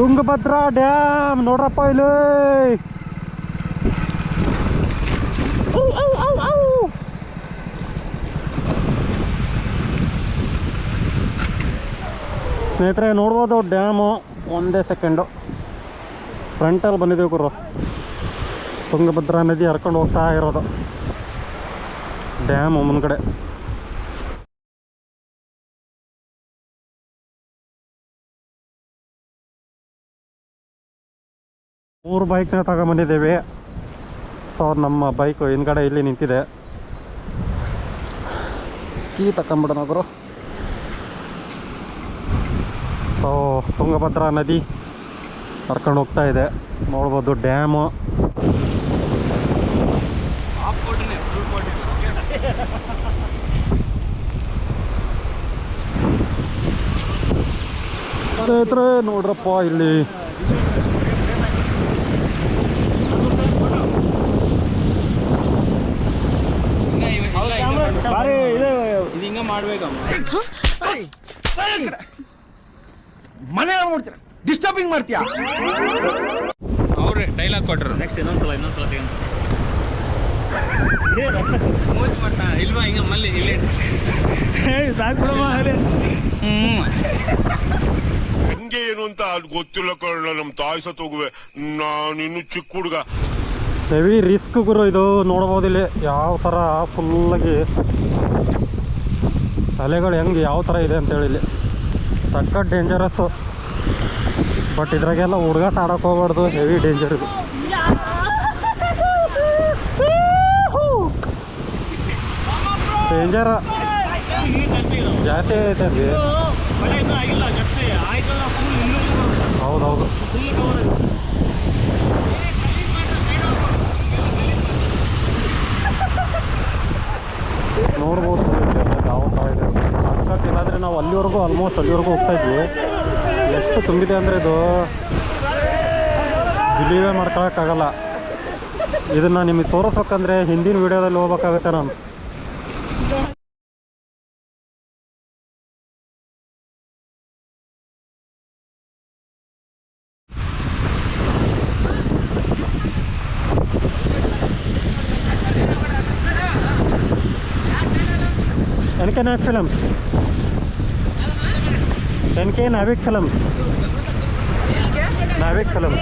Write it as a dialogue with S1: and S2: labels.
S1: Tungabhadra dam ನೋಡ್ರಪ್ಪ ಇಲ್ಲಿ. ಸ್ನೇಹಿತರೆ ನೋಡ್ಬೋದು ಡ್ಯಾಮು ಒಂದೇ ಸೆಕೆಂಡು. ಫ್ರಂಟಲ್ಲಿ ಬಂದಿದ್ದೀವಿ ಗುರು. ತುಂಗಭದ್ರಾ ನದಿ ಹರ್ಕೊಂಡು ಹೋಗ್ತಾ ಇರೋದು. ಡ್ಯಾಮು ಮುಂದ್ಗಡೆ. ಮೂರು ಬೈಕ್ನ ತಗೊಂಬಂದಿದ್ದೀವಿ. ಸೊ ನಮ್ಮ ಬೈಕು ಹಿಂದ್ಗಡೆ ಇಲ್ಲಿ ನಿಂತಿದೆ. ಕೀ ತಗೊಂಬಿಡೋಣ ಗುರು. ಸೊ ತುಂಗಭದ್ರಾ ನದಿ ಕರ್ಕೊಂಡು ಹೋಗ್ತಾ ಇದೆ. ನೋಡ್ಬೋದು ಡ್ಯಾಮು ನೋಡ್ರಪ್ಪ ಇಲ್ಲಿ
S2: ಇದು ಹಿಂಗ ಮಾಡ್ಬೇಕಮ್ಮ
S3: ಮನೆ ನೋಡ್ತೀರ? ಡಿಸ್ಟರ್ಬಿಂಗ್ ಮಾಡ್ತೀಯಾ?
S2: ಅವ್ರೆ ಡೈಲಾಗ್ ಕೊಟ್ರು. ನೆಕ್ಸ್ಟ್ ಇನ್ನೊಂದ್ಸಲ ಇನ್ನೊಂದ್ಸಲ ಮೋಜ್ ಮಟ್ಟ ಇಲ್ವಾ? ಹಿಂಗ ಮಲ್ಲಿ ಇಲ್ಲೇ. ಸಾಕು ಹ್ಮ್.
S4: ಹಂಗೆ ಏನು ಅಂತ ಅದು ಗೊತ್ತಿಲ್ಲ ಕಣ ನಮ್ ತಾಯಿ ಸತ್ತೋಗುವೆ ನಾನಿನ್ನು ಚಿಕ್ಕ ಹುಡುಗ.
S1: ಹೆವಿ ರಿಸ್ಕ್ ಗುರು ಇದು ನೋಡ್ಬೋದು ಇಲ್ಲಿ. ಯಾವ ಫುಲ್ ಫುಲ್ಲಾಗಿ ಅಲೆಗಳು ಹೆಂಗೆ ಯಾವ ಥರ ಇದೆ ಅಂತೇಳಿ ಇಲ್ಲಿ. ಸಖತ್ ಡೇಂಜರಸ್ಸು ಬಟ್ ಇದ್ರಾಗೆಲ್ಲ ಹುಡುಗಾಟ ಆಡೋಕೆ ಹೋಗ್ಬಾರ್ದು ಹೆವಿ ಡೇಂಜರ್ ಇದು. ಡೇಂಜರ್ ಜಾಸ್ತಿ ಐತೆ ಅಲ್ಲಿ
S2: ಮಳೆ ಇನ್ನೂ ಆಗಿಲ್ಲ ಜಾಸ್ತಿ ಆಯ್ತಲ್ಲ ಫುಲ್ ಇನ್ನೂ
S1: ಹೌದೌದು
S2: ಫುಲ್ ಕವರ್
S1: ನೋಡ್ಬೋದು ಇಲ್ಲಿ ಯಾವ ಥರ ಇದೆ ಸಖತ್ ಇಲ್ಲಾಂದರೆ ನಾವು ಅಲ್ಲಿವರೆಗೂ ಆಲ್ಮೋಸ್ಟ್ ಅಲ್ಲಿವರೆಗೂ ಹೋಗ್ತಾ ಇದ್ವಿ. ಎಷ್ಟು ತುಂಬಿದೆ ಅಂದರೆ ಇದು ಬಿಲೀವೇ ಮಾಡ್ಕೊಳಕ್ಕಾಗಲ್ಲ. ಇದನ್ನು ನಿಮಗೆ ತೋರಿಸ್ಬೇಕಂದ್ರೆ ಹಿಂದಿನ ವೀಡಿಯೋದಲ್ಲಿ ಹೋಗ್ಬೇಕಾಗತ್ತೆ ನಾನು. ಕೆ ನಾಯಕ್ इनके नाविक फ़िल्म। नाविक फ़िल्म।